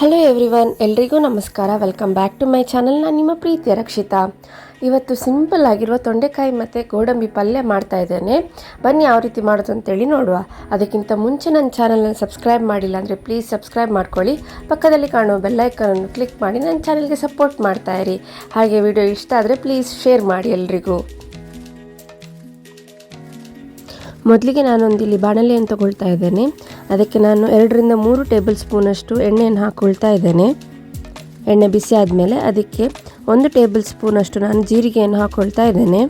Hello everyone ಎಲ್ರಿಗೂ ನಮಸ್ಕಾರ. Welcome back to my channel ನಾನು ನಿಮ್ಮ ಪ್ರೀತಿಯ ರಕ್ಷಿತಾ. ಇವತ್ತು ಸಿಂಪಲ್ ಆಗಿರುವ ತೊಂಡೆಕಾಯಿ ಮತ್ತು ಗೋಡಂಬಿ ಪಲ್ಯ ಮಾಡ್ತಾ ಇದ್ದೇನೆ. ಬನ್ನಿ ಯಾವ ರೀತಿ ಮಾಡೋದು ಅಂತೇಳಿ ನೋಡುವ. ಅದಕ್ಕಿಂತ ಮುಂಚೆ ನನ್ನ ಚಾನಲನ್ನು ಸಬ್ಸ್ಕ್ರೈಬ್ ಮಾಡಿಲ್ಲ ಅಂದರೆ ಪ್ಲೀಸ್ ಸಬ್ಸ್ಕ್ರೈಬ್ ಮಾಡ್ಕೊಳ್ಳಿ. ಪಕ್ಕದಲ್ಲಿ ಕಾಣುವ ಬೆಲ್ಲೈಕನನ್ನು ಕ್ಲಿಕ್ ಮಾಡಿ ನನ್ನ ಚಾನಲ್ಗೆ ಸಪೋರ್ಟ್ ಮಾಡ್ತಾ ಇರಿ. ಹಾಗೆ ವಿಡಿಯೋ ಇಷ್ಟ ಆದರೆ ಪ್ಲೀಸ್ ಶೇರ್ ಮಾಡಿ ಎಲ್ರಿಗೂ. ಮೊದಲಿಗೆ ನಾನೊಂದು ಇಲ್ಲಿ ಬಾಣಲೆಯನ್ನು ತಗೊಳ್ತಾ ಇದ್ದೇನೆ. ಅದಕ್ಕೆ ನಾನು ಎರಡರಿಂದ ಮೂರು ಟೇಬಲ್ ಸ್ಪೂನಷ್ಟು ಎಣ್ಣೆಯನ್ನು ಹಾಕ್ಕೊಳ್ತಾ ಇದ್ದೇನೆ. ಎಣ್ಣೆ ಬಿಸಿ ಆದಮೇಲೆ ಅದಕ್ಕೆ ಒಂದು ಟೇಬಲ್ ಸ್ಪೂನಷ್ಟು ನಾನು ಜೀರಿಗೆಯನ್ನು ಹಾಕ್ಕೊಳ್ತಾ ಇದ್ದೇನೆ.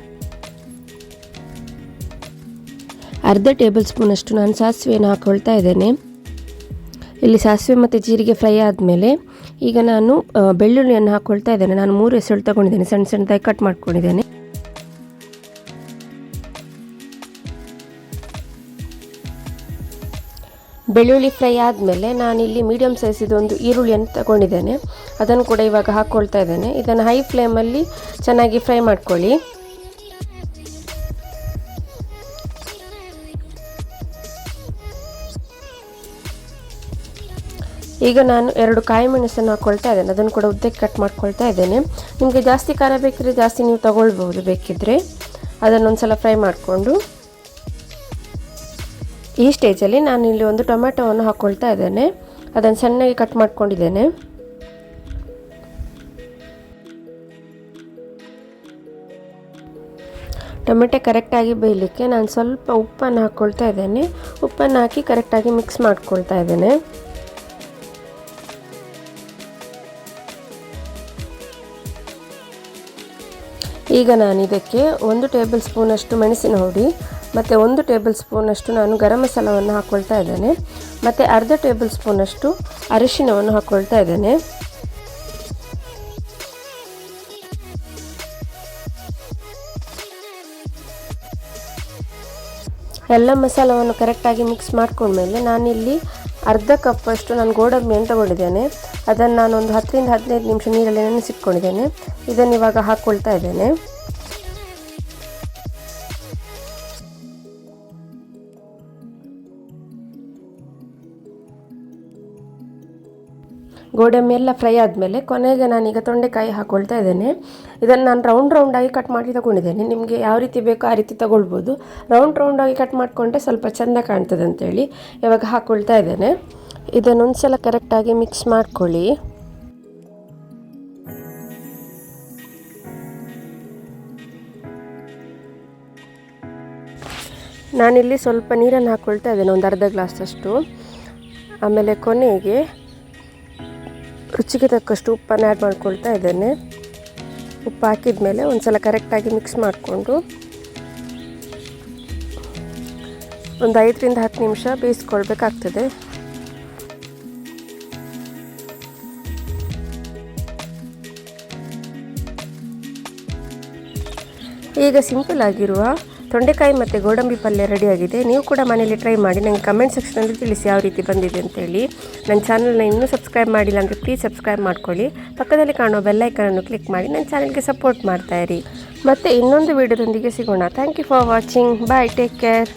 ಅರ್ಧ ಟೇಬಲ್ ಸ್ಪೂನಷ್ಟು ನಾನು ಸಾಸಿವೆಯನ್ನು ಹಾಕ್ಕೊಳ್ತಾ ಇದ್ದೇನೆ. ಇಲ್ಲಿ ಸಾಸಿವೆ ಮತ್ತು ಜೀರಿಗೆ ಫ್ರೈ ಆದಮೇಲೆ ಈಗ ನಾನು ಬೆಳ್ಳುಳ್ಳಿಯನ್ನು ಹಾಕ್ಕೊಳ್ತಾ ಇದ್ದೇನೆ. ನಾನು ಮೂರು ಹೆಸರು ತಗೊಂಡಿದ್ದೇನೆ, ಸಣ್ಣ ಸಣ್ಣದಾಗಿ ಕಟ್ ಮಾಡ್ಕೊಂಡಿದ್ದೇನೆ. ಬೆಳ್ಳುಳ್ಳಿ ಫ್ರೈ ಆದಮೇಲೆ ನಾನಿಲ್ಲಿ ಮೀಡಿಯಮ್ ಸೈಜಿದು ಒಂದು ಈರುಳ್ಳಿಯನ್ನು ತಗೊಂಡಿದ್ದೇನೆ. ಅದನ್ನು ಕೂಡ ಇವಾಗ ಹಾಕ್ಕೊಳ್ತಾ ಇದ್ದೇನೆ. ಇದನ್ನು ಹೈ ಫ್ಲೇಮಲ್ಲಿ ಚೆನ್ನಾಗಿ ಫ್ರೈ ಮಾಡ್ಕೊಳ್ಳಿ. ಈಗ ನಾನು ಎರಡು ಕಾಯಿ ಮೆಣಸನ್ನು ಹಾಕ್ಕೊಳ್ತಾ ಇದ್ದೇನೆ. ಅದನ್ನು ಕೂಡ ಉದ್ದಕ್ಕೆ ಕಟ್ ಮಾಡ್ಕೊಳ್ತಾ ಇದ್ದೇನೆ. ನಿಮಗೆ ಜಾಸ್ತಿ ಖಾರ ಬೇಕಿದ್ರೆ ಜಾಸ್ತಿ ನೀವು ತಗೊಳ್ಬೋದು ಬೇಕಿದ್ದರೆ ಅದನ್ನೊಂದ್ಸಲ ಫ್ರೈ ಮಾಡಿಕೊಂಡು. ಈ ಸ್ಟೇಜಲ್ಲಿ ನಾನು ಇಲ್ಲಿ ಒಂದು ಟೊಮೆಟೊವನ್ನು ಹಾಕ್ಕೊಳ್ತಾ ಇದ್ದೇನೆ. ಅದನ್ನು ಸಣ್ಣಗೆ ಕಟ್ ಮಾಡ್ಕೊಂಡಿದ್ದೇನೆ. ಟೊಮೆಟೊ ಕರೆಕ್ಟಾಗಿ ಬೇಯಲಿಕ್ಕೆ ನಾನು ಸ್ವಲ್ಪ ಉಪ್ಪನ್ನು ಹಾಕ್ಕೊಳ್ತಾ ಇದ್ದೇನೆ. ಉಪ್ಪನ್ನು ಹಾಕಿ ಕರೆಕ್ಟಾಗಿ ಮಿಕ್ಸ್ ಮಾಡ್ಕೊಳ್ತಾ ಇದ್ದೇನೆ. ಈಗ ನಾನು ಇದಕ್ಕೆ ಒಂದು ಟೇಬಲ್ ಸ್ಪೂನಷ್ಟು ಮೆಣಸಿನ ಹುಡಿ, ಮತ್ತು ಒಂದು ಟೇಬಲ್ ಸ್ಪೂನಷ್ಟು ನಾನು ಗರಂ ಮಸಾಲವನ್ನು ಹಾಕ್ಕೊಳ್ತಾ ಇದ್ದೇನೆ. ಮತ್ತು ಅರ್ಧ ಟೇಬಲ್ ಸ್ಪೂನಷ್ಟು ಅರಿಶಿನವನ್ನು ಹಾಕ್ಕೊಳ್ತಾ ಇದ್ದೇನೆ. ಎಲ್ಲ ಮಸಾಲವನ್ನು ಕರೆಕ್ಟಾಗಿ ಮಿಕ್ಸ್ ಮಾಡ್ಕೊಂಡ್ಮೇಲೆ ನಾನಿಲ್ಲಿ ಅರ್ಧ ಕಪ್ಪಷ್ಟು ನಾನು ಗೋಡಂಬಿಯನ್ನು ತಗೊಂಡಿದ್ದೇನೆ. ಅದನ್ನು ನಾನು ಒಂದು ಹತ್ತರಿಂದ ಹದಿನೈದು ನಿಮಿಷ ನೀರಲ್ಲಿ ನೆನೆಸಿಟ್ಕೊಂಡಿದ್ದೇನೆ. ಇದನ್ನು ಇವಾಗ ಹಾಕ್ಕೊಳ್ತಾ ಇದ್ದೇನೆ. ಗೋಡಂಬಿ ಎಲ್ಲ ಫ್ರೈ ಆದಮೇಲೆ ಕೊನೆಗೆ ನಾನೀಗ ತೊಂಡೆಕಾಯಿ ಹಾಕ್ಕೊಳ್ತಾ ಇದ್ದೇನೆ. ಇದನ್ನು ನಾನು ರೌಂಡ್ ರೌಂಡಾಗಿ ಕಟ್ ಮಾಡಿ ತಗೊಂಡಿದ್ದೇನೆ. ನಿಮಗೆ ಯಾವ ರೀತಿ ಬೇಕೋ ಆ ರೀತಿ ತಗೊಳ್ಬೋದು. ರೌಂಡ್ ರೌಂಡಾಗಿ ಕಟ್ ಮಾಡಿಕೊಂಡ್ರೆ ಸ್ವಲ್ಪ ಚೆಂದ ಕಾಣ್ತದೆ ಅಂತೇಳಿ ಇವಾಗ ಹಾಕ್ಕೊಳ್ತಾ ಇದ್ದೇನೆ. ಇದನ್ನೊಂದ್ಸಲ ಕರೆಕ್ಟಾಗಿ ಮಿಕ್ಸ್ ಮಾಡ್ಕೊಳ್ಳಿ. ನಾನಿಲ್ಲಿ ಸ್ವಲ್ಪ ನೀರನ್ನು ಹಾಕ್ಕೊಳ್ತಾ ಇದ್ದೇನೆ, ಒಂದು ಅರ್ಧ ಗ್ಲಾಸಷ್ಟು ಆಮೇಲೆ ಕೊನೆಗೆ ರುಚಿಗೆ ತಕ್ಕಷ್ಟು ಉಪ್ಪನ್ನು ಆ್ಯಡ್ ಮಾಡ್ಕೊಳ್ತಾ ಇದ್ದೇನೆ. ಉಪ್ಪು ಹಾಕಿದ ಮೇಲೆ ಒಂದು ಸಲ ಕರೆಕ್ಟಾಗಿ ಮಿಕ್ಸ್ ಮಾಡಿಕೊಂಡು ಒಂದು ಐದರಿಂದ ಹತ್ತು ನಿಮಿಷ ಬೇಯಿಸ್ಕೊಳ್ಬೇಕಾಗ್ತದೆ. ಈಗ ಸಿಂಪಲ್ ಆಗಿರುವ ತೊಂಡೆಕಾಯಿ ಮತ್ತು ಗೋಡಂಬಿ ಪಲ್ಯ ರೆಡಿಯಾಗಿದೆ ನೀವು ಕೂಡ ಮನೇಲಿ ಟ್ರೈ ಮಾಡಿ. ನನಗೆ ಕಮೆಂಟ್ ಸೆಕ್ಷನಲ್ಲಿ ತಿಳಿಸಿ ಯಾವ ರೀತಿ ಬಂದಿದೆ ಅಂತೇಳಿ ನನ್ನ ಚಾನಲ್ನ ಇನ್ನೂ ಸಬ್ಸ್ಕ್ರೈಬ್ ಮಾಡಿಲ್ಲ ಅಂದರೆ ಪ್ಲೀಸ್ ಸಬ್ಸ್ಕ್ರೈಬ್ ಮಾಡ್ಕೊಳ್ಳಿ. ಪಕ್ಕದಲ್ಲಿ ಕಾಣೋ ಬೆಲ್ಲೈಕನನ್ನು ಕ್ಲಿಕ್ ಮಾಡಿ. ನನ್ನ ಚಾನಲ್ಗೆ ಸಪೋರ್ಟ್ ಮಾಡ್ತಾ ಇರಿ. ಮತ್ತು ಇನ್ನೊಂದು ವೀಡಿಯೋದೊಂದಿಗೆ ಸಿಗೋಣ. Thank you for watching bye take care